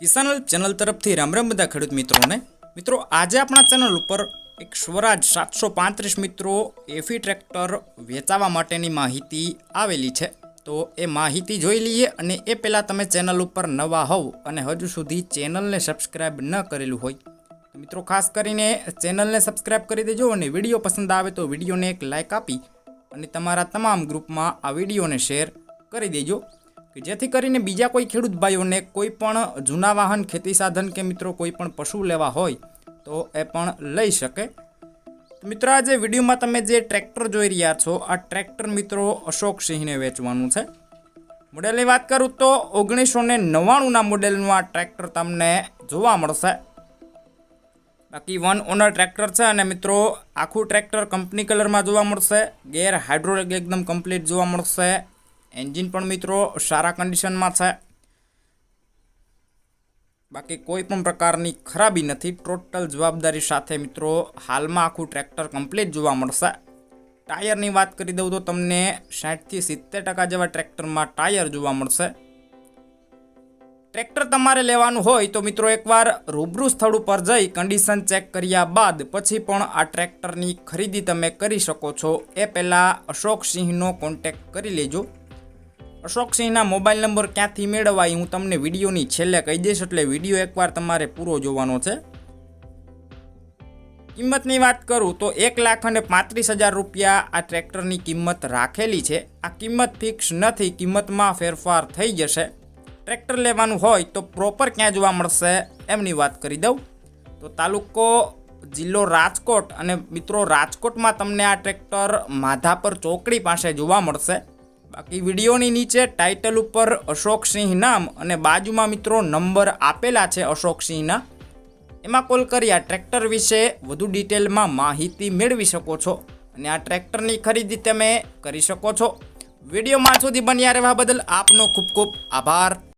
કિસાન channel તરફથી રામ રામ બધા ખેડૂત મિત્રોને. મિત્રો, આજે આપણા ચેનલ ઉપર એક સ્વરાજ સાતસો પાંત્રીસ મિત્રો એફી ટ્રેક્ટર વેચાવા માટેની માહિતી આવેલી છે. તો એ માહિતી જોઈ લઈએ અને એ પહેલાં તમે ચેનલ ઉપર નવા હોવ અને હજુ સુધી ચેનલને સબસ્ક્રાઈબ ન કરેલું હોય મિત્રો, ખાસ કરીને ચેનલને સબસ્ક્રાઈબ કરી દેજો અને વીડિયો પસંદ આવે તો વિડીયોને એક લાઇક આપી અને તમારા તમામ ગ્રુપમાં આ વિડીયોને શેર કરી દેજો. કે જેથી કરીને બીજા કોઈ ખેડૂત ભાઈઓને કોઈ પણ જૂના વાહન, ખેતી સાધન કે મિત્રો કોઈ પણ પશુ લેવા હોય, તો એ પણ લઈ શકે. મિત્રો, આજે વિડીયોમાં તમે જે ટ્રેક્ટર જોઈ રહ્યા છો, આ ટ્રેક્ટર મિત્રો અશોક સિંહને વેચવાનું છે. મોડેલની વાત કરું તો ઓગણીસો ને નવ્વાણુંના મોડેલનું આ ટ્રેક્ટર તમને જોવા મળશે. બાકી વન ઓનર ટ્રેક્ટર છે અને મિત્રો, આખું ટ્રેક્ટર કંપની કલરમાં જોવા મળશે. ગેર હાઇડ્રોલિક એકદમ કમ્પ્લીટ જોવા મળશે. એન્જિન પણ મિત્રો સારા કન્ડિશનમાં છે. બાકી કોઈ પણ પ્રકારની ખરાબી નથી. ટોટલ જવાબદારી સાથે મિત્રો હાલમાં આખું ટ્રેક્ટર કમ્પ્લીટ જોવા મળશે. ટાયરની વાત કરી દઉં તો તમને સાઠથી સિત્તેર ટકા જેવા ટ્રેક્ટરમાં ટાયર જોવા મળશે. ટ્રેક્ટર તમારે લેવાનું હોય તો મિત્રો એકવાર રૂબરૂ સ્થળ ઉપર જઈ કન્ડિશન ચેક કર્યા બાદ પછી પણ આ ટ્રેક્ટરની ખરીદી તમે કરી શકો છો. એ પહેલાં અશોક સિંહનો કોન્ટેક્ટ કરી લેજો. અશોક સિંહના મોબાઈલ નંબર ક્યાંથી મેળવાય હું તમને વિડીયોની છેલ્લે કહી દઈશ એટલે વીડિયો એકવાર તમારે પૂરો જોવાનો છે. કિંમતની વાત કરું તો એક લાખ અને પાંત્રીસ હજાર રૂપિયા આ ટ્રેક્ટરની કિંમત રાખેલી છે. આ કિંમત ફિક્સ નથી, કિંમતમાં ફેરફાર થઈ જશે. ટ્રેક્ટર લેવાનું હોય તો પ્રોપર ક્યાં જોવા મળશે એમની વાત કરી દઉં. તો તાલુકો જિલ્લો રાજકોટ અને મિત્રો રાજકોટમાં તમને આ ટ્રેક્ટર માધાપર ચોકડી પાસે જોવા મળશે. બાકી વિડીયોની નીચે ટાઇટલ ઉપર અશોકસિંહ નામ અને બાજુમાં મિત્રો નંબર આપેલા છે અશોકસિંહના. એમાં કોલ કરી આ ટ્રેક્ટર વિશે વધુ ડિટેલમાં માહિતી મેળવી શકો છો અને આ ટ્રેક્ટરની ખરીદી તમે કરી શકો છો. વિડીયોમાં સુધી બન્યા રહેવા બદલ આપનો ખૂબ ખૂબ આભાર.